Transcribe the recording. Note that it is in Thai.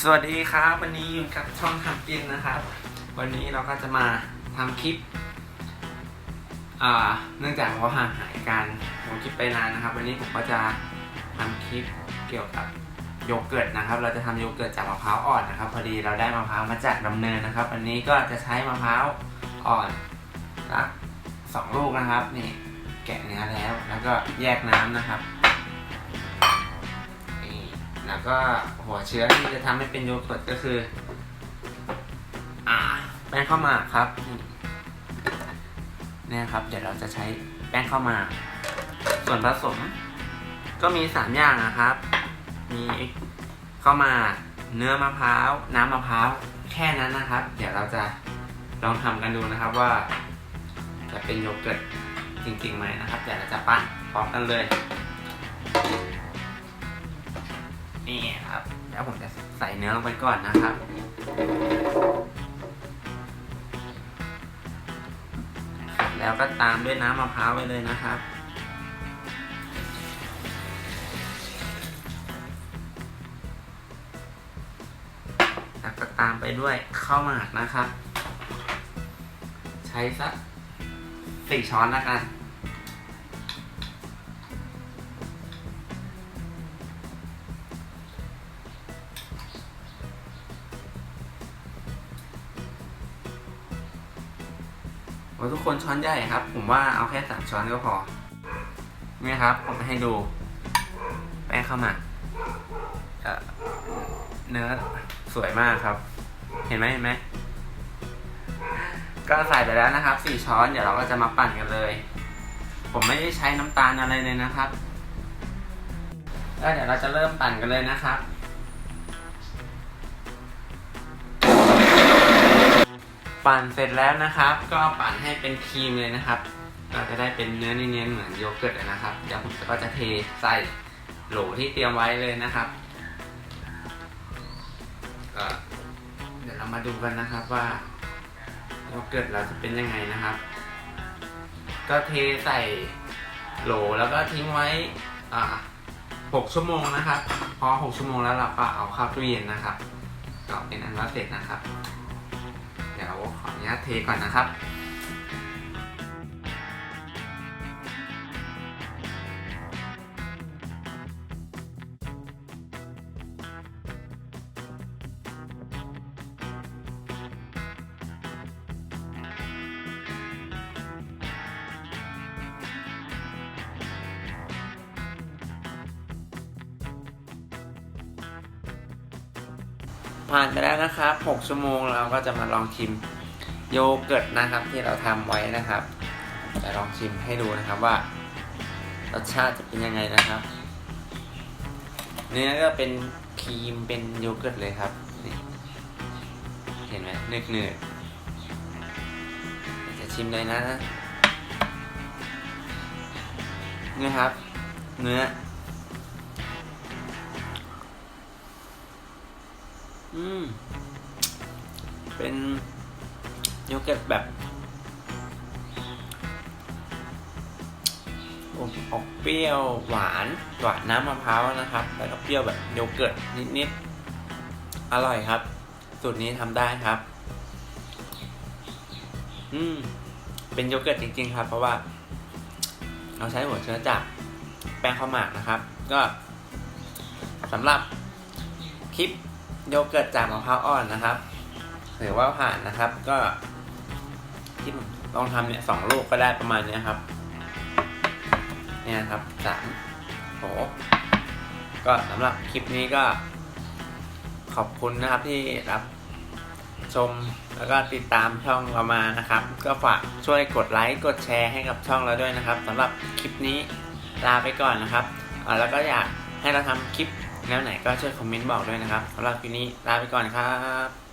สวัสดีครับ วันนี้อยู่กับช่องทำกินนะครับ วันนี้เราก็จะมาทำคลิปเนื่องจากว่าห่างหายการลงคลิปไปนานนะครับ วันนี้ผมก็จะทำคลิปเกี่ยวกับโยเกิร์ตนะครับ เราจะทำโยเกิร์ตจากมะพร้าวอ่อนนะครับ พอดีเราได้มะพร้าวมาจากดำเนินนะครับ วันนี้ก็จะใช้มะพร้าวอ่อนสักสองลูกนะครับนี่แกะเนื้อแล้วแล้วก็แยกน้ำนะครับ แล้วก็หัวเชื้อที่จะทำให้เป็นโยเกิร์ตก็คือ อ่า แป้งข้าวหมากครับ เนี่ยครับ เดี๋ยวเราจะใช้แป้งข้าวหมาก ส่วนผสม ก็มีสามอย่างนะครับ มีข้าวหมากเนื้อมะพร้าว น้ำมะพร้าวแค่นั้นนะครับ เดี๋ยวเราจะลองทำกันดูนะครับว่า จะเป็นโยเกิร์ตจริงๆไหมนะครับเดี๋ยวเราจะปั้นพร้อมกันเลย นี่ครับแล้วผมจะใส่เนื้อลงไปก่อนนะครับแล้วก็ตามด้วยน้ำมะพร้าวไปเลยนะครับแล้วก็ตามไปด้วยข้าวหมากนะครับ ใช้สักสี่ช้อนแล้วกัน โอ้ทุกคนช้อนใหญ่ครับ ผมว่าเอาแค่สามช้อนก็พอเนี่ยครับ ผมให้ดู แป้งข้าวหมากเอ่อเนื้อสวยมากครับ เห็นไหมเห็นไหมก็ใส่ไปแล้วนะครับสี่ช้อนเดี๋ยวเราก็จะมาปั่นกันเลย ผมไม่ได้ใช้น้ำตาลอะไรเลยนะครับแล้วเดี๋ยวเราจะเริ่มปั่นกันเลยนะครับ ปั่นเสร็จแล้วนะครับ ก็ปั่นให้เป็นครีมเลยนะครับก็จะได้เป็นเนื้อเนียนๆเหมือนโยเกิร์ตเลยนะครับเดี๋ยวผมก็จะเทใส่โหลที่เตรียมไว้เลยนะครับก็เดี๋ยวเรามาดูกันนะครับว่าโยเกิร์ตเราจะเป็นยังไงนะครับ ก็เทใส่โหลแล้วก็ทิ้งไว้อ่าหกชั่วโมงนะครับ พอหกชั่วโมงแล้วเราก็เอาเข้าตู้เย็นนะครับก็เป็นอันว่าเสร็จนะครับ ขออนุญาตเทก่อนนะครับ ผ่านไปแล้วนะครับ 6 ชั่วโมงเราก็จะมาลองชิม โยเกิร์ตนะครับที่เราทำไว้นะครับจะลองชิมให้ดูนะครับว่ารสชาติจะเป็นยังไงนะครับ เนื้อก็เป็นครีมเป็นโยเกิร์ตเลยครับนี่เห็นไหมเนืดเนืดๆจะชิมเลยนะนี่ครับ เนื้ออืมเป็น โยเกิร์ตแบบอออกเปรี้ยวหวานหวานน้ำมะพร้าวนะครับแล้วก็เปรี้ยวแบบโยเกิร์ตนิดๆอร่อยครับ สูตรนี้ทำได้ครับ อืมเป็นโยเกิร์ตจริง ๆ ครับ เพราะว่า เราใช้หัวเชื้อจากแป้งข้าวหมากนะครับ ก็สำหรับคลิปโยเกิร์ตจากมะพร้าวอ่อนนะครับถือว่าผ่านนะครับ ก็ ที่ลองทำเนี่ยสองลูกก็ได้ประมาณนี้ครับ เนี่ยครับสามโหก็สำหรับคลิปนี้ก็ ขอบคุณนะครับที่รับชมแล้วก็ติดตามช่องเรามานะครับ ก็ฝากช่วยกดไลค์กดแชร์ให้กับช่องเราด้วยนะครับสำหรับคลิปนี้ลาไปก่อนนะครับแล้วก็อยากให้เราทำคลิปแนวไหนก็ช่วยคอมเมนต์บอกด้วยนะครับสำหรับคลิปนี้ลาไปก่อนครับ